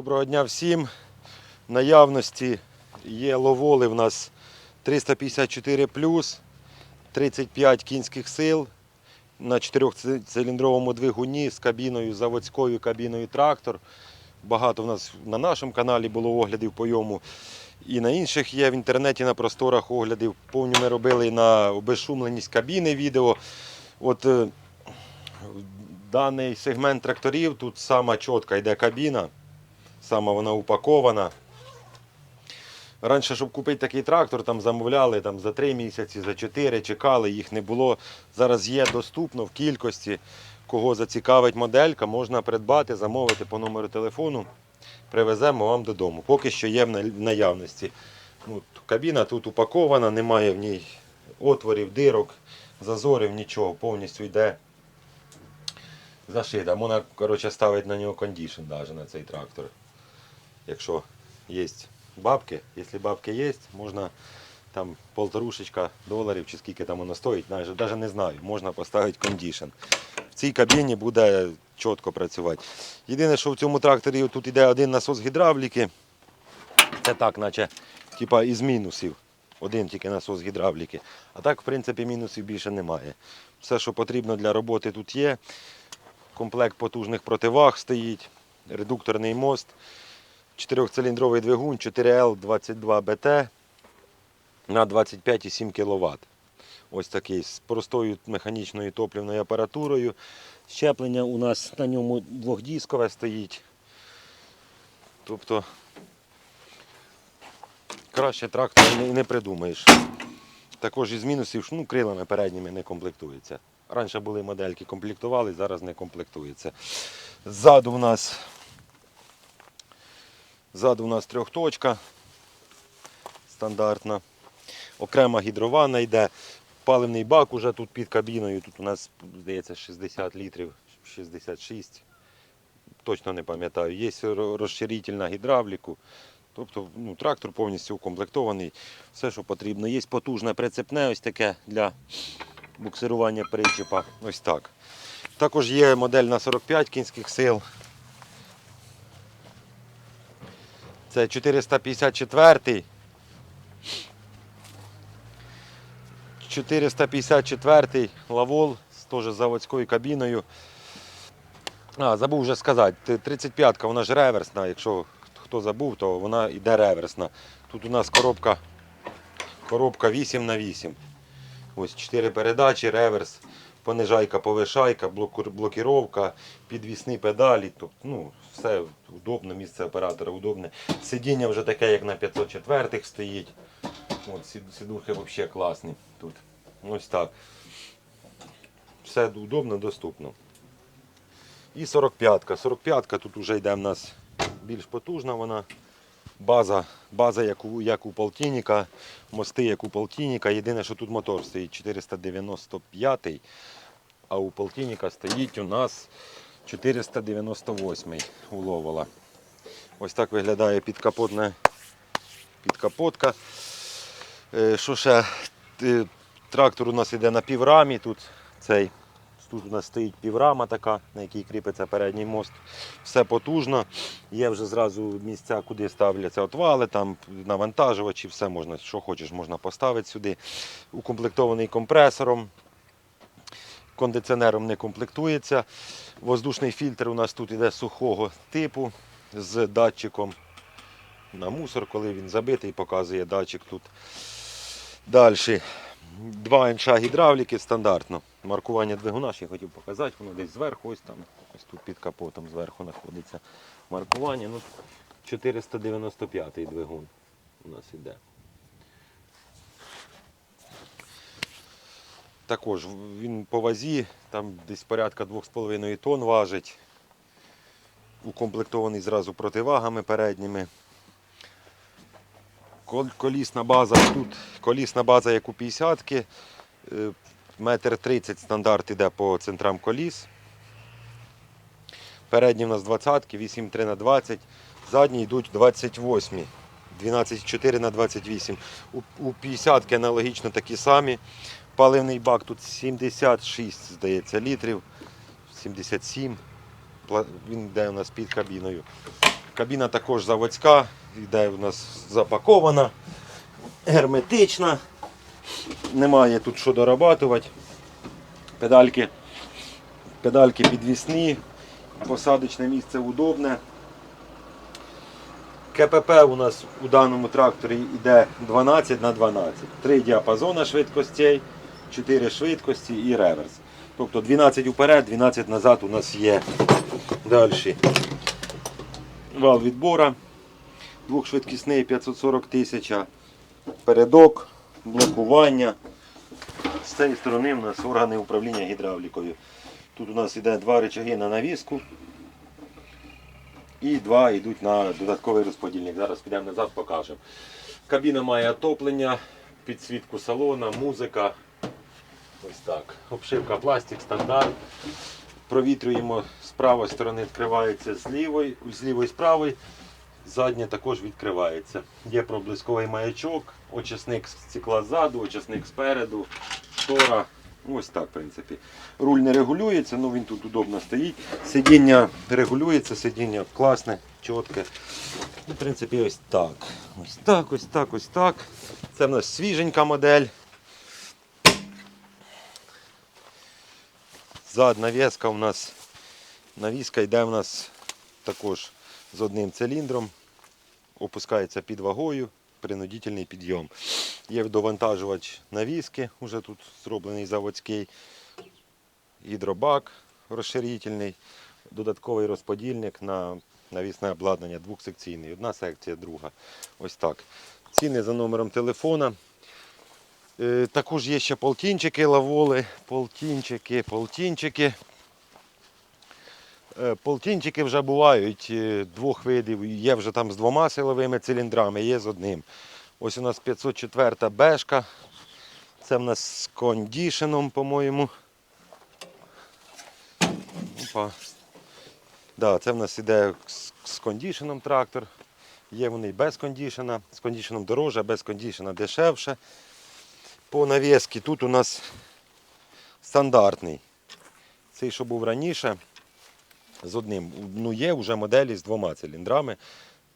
Доброго дня всім. Наявності є ловоли в нас 354 35 кінських сил на 4-циліндровому двигуні з кабіною, заводською кабіною трактор. Багато в нас на нашому каналі було оглядів по йому. І на інших є в інтернеті на просторах оглядів. Повні ми робили на обезшумленість кабіни відео. От е, даний сегмент тракторів тут сама чітка йде кабіна, сама вона упакована. Раніше, щоб купити такий трактор, там замовляли там, за 3 місяці, за 4, чекали, їх не було. Зараз є доступно в кількості. Кого зацікавить моделька, можна придбати, замовити по номеру телефону. Привеземо вам додому. Поки що є в наявності. Ну, кабіна тут упакована, немає в ній отворів, дирок, зазорів, нічого, повністю йде зашита. Можна коротше, ставити на нього кондішн навіть на цей трактор. Якщо є бабки, якщо бабки є, можна там полторушечка доларів чи скільки там воно стоїть, навіть, не знаю, можна поставити кондішн. В цій кабіні буде чітко працювати. Єдине, що в цьому тракторі тут йде один насос гідравліки. Це так, наче типа із мінусів. Один тільки насос гідравліки. А так, в принципі, мінусів більше немає. Все, що потрібно для роботи, тут є. Комплект потужних противаг стоїть, редукторний мост, 4-циліндровий двигун 4L22BT на 25,7 кВт. Ось такий з простою механічною топливною апаратурою. Щеплення у нас на ньому двохдіскове стоїть. Тобто краще трактор не, не придумаєш. Також із мінусів, ну, крилами передніми не комплектується. Раніше були модельки, комплектували, зараз не комплектується. Ззаду у нас ззаду у нас трьохточка стандартна. Окрема гідрована йде. Паливний бак уже тут під кабіною. Тут у нас, здається, 60 літрів, 66. Точно не пам'ятаю. Є ро- розширитель на гідравліку. Тобто ну, трактор повністю укомплектований. Все, що потрібно. Є потужне прицепне ось таке для буксирування причепа. Ось так. Також є модель на 45 кінських сил. Це 454. 454 лавол з теж заводською кабіною. А, забув вже сказати, 35-ка, вона ж реверсна, якщо хто забув, то вона йде реверсна. Тут у нас коробка, коробка 8 на 8 Ось 4 передачі, реверс, понижайка, повишайка, блокіровка, підвісні педалі. Тобто, ну, все удобно, місце оператора удобне. Сидіння вже таке, як на 504 стоїть. От, сідухи взагалі класні тут. Ось так. Все удобно, доступно. І 45-ка. 45-ка тут вже йде в нас більш потужна вона. База, база як, у, як у полтинника, мости як у полтинника. Єдине, що тут мотор стоїть 495, а у полтинника стоїть у нас 498 у Ловола. Ось так виглядає підкапотна підкапотка. Е, Що ще? Е, Трактор у нас йде на піврамі. Тут цей Тут у нас стоїть піврама така, на якій кріпиться передній мост. Все потужно. Є вже зразу місця, куди ставляться отвали, там навантажувачі, все можна, що хочеш, можна поставити сюди. Укомплектований компресором. Кондиціонером не комплектується. Воздушний фільтр у нас тут іде сухого типу з датчиком на мусор, коли він забитий, показує датчик тут. Далі. Два інша гідравліки стандартно. Маркування двигуна ще я хотів показати, воно десь зверху, ось там, ось тут під капотом зверху знаходиться маркування. Ну, 495 двигун у нас іде. Також він по вазі, там десь порядка 2,5 тонн важить. Укомплектований зразу противагами передніми. Колісна база тут, колісна база, як у 50-ки, е, метр 30 стандарт іде по центрам коліс. Передні в нас 20-ки, 8,3 на 20, задні йдуть 28, 12,4 на 28. У, у 50-ки аналогічно такі самі. Паливний бак тут 76, здається, літрів, 77. Він йде у нас під кабіною. Кабіна також заводська, йде у нас запакована, герметична. Немає тут що дорабатувати. Педальки, педальки підвісні, посадочне місце удобне. КПП у нас у даному тракторі йде 12 на 12. Три діапазони швидкостей, 4 швидкості і реверс. Тобто 12 вперед, 12 назад у нас є. Далі. Вал відбора. Двохшвидкісний 540 тисяч. Передок, блокування. З цієї сторони у нас органи управління гідравлікою. Тут у нас йде два рычаги на навіску. І два йдуть на додатковий розподільник. Зараз підемо назад, покажемо. Кабіна має отоплення, підсвітку салона, музика. Ось так. Обшивка пластик, стандарт. Провітрюємо з правої сторони, відкривається з лівої, з лівої з правої. Заднє також відкривається. Є проблисковий маячок, очисник стекла ззаду, очисник спереду, штора. Ось так, в принципі. Руль не регулюється, ну він тут удобно стоїть. Сидіння регулюється, сидіння класне, чітке. В принципі, ось так. Ось так, ось так, ось так. Це в нас свіженька модель. Зад навіска у нас навіска йде у нас також з одним циліндром. Опускається під вагою, принудительний підйом. Є довантажувач навіски, вже тут зроблений заводський, гідробак розширительний, додатковий розподільник на навісне обладнання двохсекційний. Одна секція, друга. Ось так. Ціни за номером телефона. Е, Також є ще полтинчики лаволи, полтинчики, полтинчики. Е, Полтинчики вже бувають е, двох видів. Є вже там з двома силовими циліндрами, є з одним. Ось у нас 504 бешка. Це в нас з кондішеном, по-моєму. Опа. Да, це в нас іде з, кондішеном трактор. Є вони і без кондішена. З кондішеном дорожче, без кондішена дешевше. По навіски тут у нас стандартний. Цей, що був раніше, з одним. Ну, є вже моделі з двома циліндрами.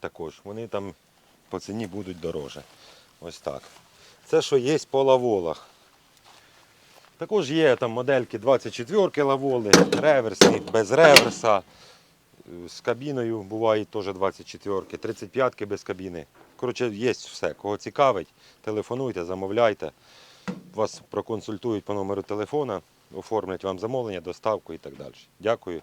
Також вони там по ціні будуть дороже. Ось так. Це, що є по лаволах. Також є там модельки 24 лаволи, реверсні, без реверса. З кабіною бувають теж 24, 35 без кабіни. Коротше, є все. Кого цікавить, телефонуйте, замовляйте. Вас проконсультують по номеру телефона, оформлять вам замовлення, доставку і так далі. Дякую